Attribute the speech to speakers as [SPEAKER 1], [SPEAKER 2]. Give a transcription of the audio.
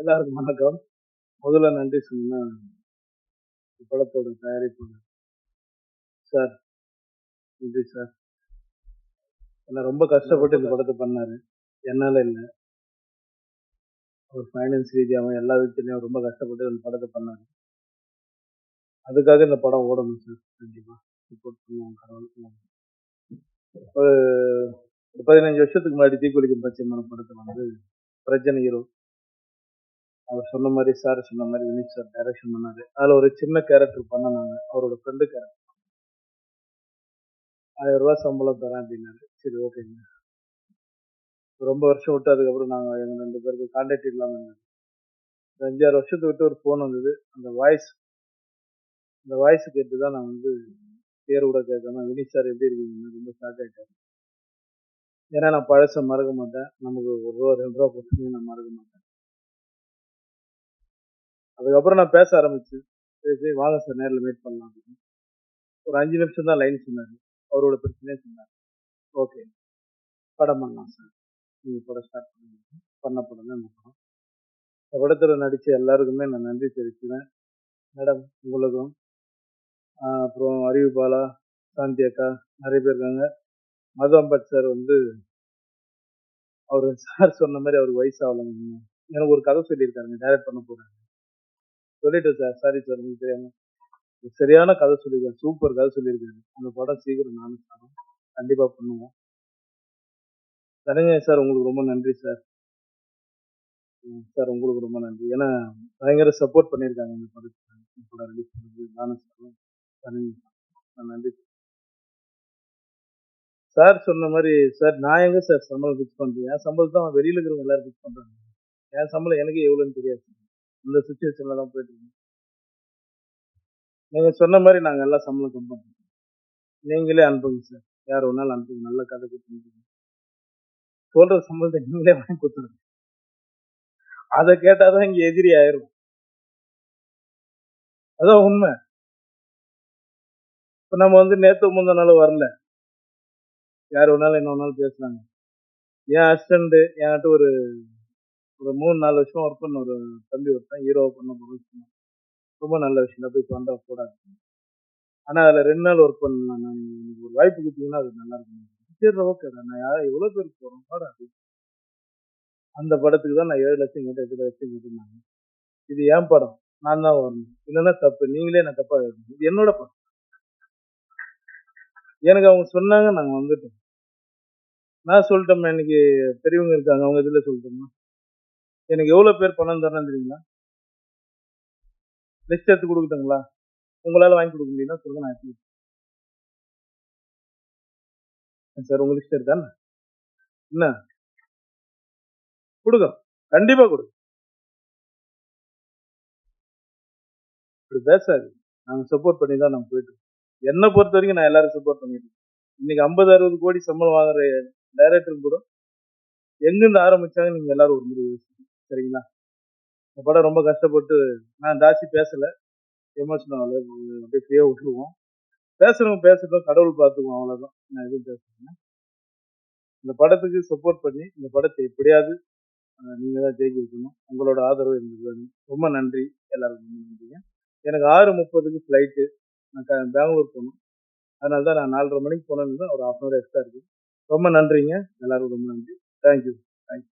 [SPEAKER 1] எல்லாருக்கும் வணக்கம். முதல்ல நன்றி சொன்னா படத்தோட தயாரிப்பாளர் சார் நன்றி சார். என்ன ரொம்ப கஷ்டப்பட்டு இந்த படத்தை பண்ணாரு. என்னால இல்லை. அவர் ஃபைனான்ஸ் ரீதியாகவும் எல்லா விதத்துலையும் ரொம்ப கஷ்டப்பட்டு இந்த படத்தை பண்ணாரு. அதுக்காக இந்த படம் ஓடணும் சார். கண்டிப்பா. சப்போர்ட் பண்ணுவோம் கடவுள் ஒரு பதினஞ்சு வருஷத்துக்கு முன்னாடி தீக்குளிக்கும் பச்சைமான படத்தை வந்து பிரஜன் ஹீரோ அவர் சொன்ன மாதிரி சார் சொன்ன மாதிரி வினித் சார் டைரக்ஷன் பண்ணாரு. அதில் ஒரு சின்ன கேரக்டர் பண்ணனாங்க. அவரோட ஃப்ரெண்டு கேரக்டர் ஆயிரம் ரூபா சம்பளம் தரேன் அப்படின்னாரு. சரி ஓகேங்க ரொம்ப வருஷம் விட்டு அதுக்கப்புறம் நாங்கள் எங்கள் ரெண்டு பேருக்கு கான்டாக்ட் இல்லாமல் ஒரு அஞ்சாறு வருஷத்தை விட்டு ஒரு ஃபோன் வந்தது. அந்த வாய்ஸ் அந்த வாய்ஸ் கேட்டு தான் நான் வந்து பேர் கூட கேட்டேன். வினித் சார் எப்படி இருக்கீங்கன்னு ரொம்ப ஷாக் ஆயிட்டாரு. ஏன்னா நான் பழச மறக்க மாட்டேன். நமக்கு ஒரு ரூபா ரெண்டு ரூபா கொடுத்து நான் மறக்க மாட்டேன். அதுக்கப்புறம் நான் பேச ஆரம்பிச்சு பேசி வாங்க சார் நேரில் மீட் பண்ணலாம் அப்படின்னு. ஒரு அஞ்சு நிமிஷம் தான் லைன் சொன்னார். அவரோட பிரச்சனையே சொன்னார். ஓகே படம் பண்ணலாம் சார். நீங்கள் படம் ஸ்டார்ட் பண்ணுங்க. பண்ண படம் தான் படம்? இந்த படத்தில் நடித்த எல்லாருக்குமே நான் நன்றி தெரிவிச்சுக்கிறேன். மேடம் உங்களுக்கும். அப்புறம் அறிவு பாலா சாந்தி அக்கா நிறைய பேர் இருக்காங்க. மது அம்பட் சார் வந்து அவர் சார் சொன்ன மாதிரி அவருக்கு வயசு ஆகலைங்க. எனக்கு ஒரு கதை சொல்லியிருக்காருங்க. டைரக்ட் பண்ண போறாங்க சொல்லிட்டேன் சார். சாரி சார் உங்களுக்கு தெரியாம. சரியான கதை சொல்லியிருக்காரு. சூப்பர் கதை சொல்லியிருக்காரு. அந்த படம் சீக்கிரம் நானும் சாரும் கண்டிப்பா பண்ணுவோம். சரிங்க சார் உங்களுக்கு ரொம்ப நன்றி சார். சார் உங்களுக்கு ரொம்ப நன்றி. ஏன்னா பயங்கர சப்போர்ட் பண்ணியிருக்காங்க இந்த படத்துக்கு படம் ரிலீஸ் பண்ணது. நானும் சாரும் தனஞ்சய் சார். நன்றி சார். சொன்ன மாதிரி சார் நான் எங்க சார் சம்பளம் ஃபிக்ஸ் பண்ணுறேன் என் சம்பளம் தான் வெளியில இருக்கிறவங்க எல்லாரும் ஃபிக்ஸ் பண்றாங்க. என் சம்பளம் எனக்கு எவ்வளோன்னு தெரியாது. இந்த சுச்சுவேஷன்ல தான் போயிட்டு இருக்கோம். நீங்க சொன்ன மாதிரி நாங்க எல்லாம் சம்பளம் கம்மி நீங்களே அனுப்புங்க சார். யார் வேணாலும் அனுப்புங்க. நல்ல கதை கொடுத்துருங்க சொல்ற சம்பளத்தை நீங்களே வாங்கி கொடுத்துருங்க. அதை கேட்டாதான் இங்க எதிரி ஆயிரும். அதான் உண்மை. இப்ப நம்ம வந்து நேத்து முந்த நாள் வரல. யார் வேணாலும் என்ன ஒன்னாலும் பேசுறாங்க என் அசிஸ்டண்ட் என்கிட்ட ஒரு ஒரு மூணு நாலு வருஷம் ஒர்க் பண்ண ஒரு தம்பி ஒருத்தன் ஹீரோவை பண்ண போறோம்னு சொன்னான் ரொம்ப நல்ல விஷயம். தான் போய் பண்ற போடாது ஆனா அதுல ரெண்டு நாள் ஒர்க் பண்ணலாம் நான் எனக்கு ஒரு வாய்ப்பு கொடுத்தீங்கன்னா அது நல்லா இருக்கும். சரி ஓகே நான் யாரும் எவ்வளோ பேருக்கு போறோம்? பாடா. அந்த படத்துக்கு தான் நான் ஏழு லட்சம் கேட்டு எட்டு லட்சம் கேட்டிருந்தாங்க இது என் படம்? நான் தான் வரணும். இல்லைன்னா தப்பு. நீங்களே நான் தப்பாக இது என்னோட படம். எனக்கு அவங்க சொன்னாங்க நாங்கள் வந்துட்டோம். நான் சொல்லிட்டோம்மா இன்னைக்கு பெரியவங்க இருக்காங்க. அவங்க இதில் சொல்லிட்டோம்னா? எனக்கு எவ்வளோ பேர் பணம் தரணும் தெரியுங்களா? லிஸ்ட் எடுத்து கொடுக்கட்டுங்களா? உங்களால் வாங்கி கொடுக்க முடியும்னா சொல்லுங்க நான் எடுத்து சார் உங்க லிஸ்ட் எடுத்தானே? என்ன? கொடுங்க. கண்டிப்பா கொடுங்க இப்படி பேசாது. நாங்க சப்போர்ட் பண்ணி தான் நாங்க போயிட்டு என்னை பொறுத்த வரைக்கும் நான் எல்லாரும் சப்போர்ட் பண்ணிட்டு இன்னைக்கு ஐம்பது அறுபது கோடி சம்பளம் வாங்குற டைரக்டர் கூட எங்கிருந்து ஆரம்பிச்சாங்க நீங்க எல்லாரும் ஒரு முடிவு சரிங்களா? இந்த படம் ரொம்ப கஷ்டப்பட்டு நான் ஜாஸ்தி பேசலை. எமோஷனல் அப்படியே ஃப்ரீயாக விட்டுருவோம். பேசுகிறவங்க பேசட்டும் கடவுள் பார்த்துக்குவோம். அவ்வளோதான் நான் எதுவும் பேசுறேன் இந்த படத்துக்கு சப்போர்ட் பண்ணி இந்த படத்தை எப்படியாவது நீங்கள் தான் ஜெயிக்க வைக்கணும் உங்களோட ஆதரவு எங்களுக்கு வேணும். ரொம்ப நன்றி. எல்லாருக்கும் ரொம்ப நன்றிங்க. எனக்கு ஆறு முப்பதுக்கு ஃப்ளைட்டு நான் பெங்களூர் போகணும். அதனால தான் நான் நாலரை மணிக்கு போனேன்னு தான் ஒரு ஹாஃப் அன் ஹவர் எக்ஸ்ட்ரா இருக்குது ரொம்ப நன்றிங்க. எல்லாருக்கும் ரொம்ப நன்றி. Thank you thank you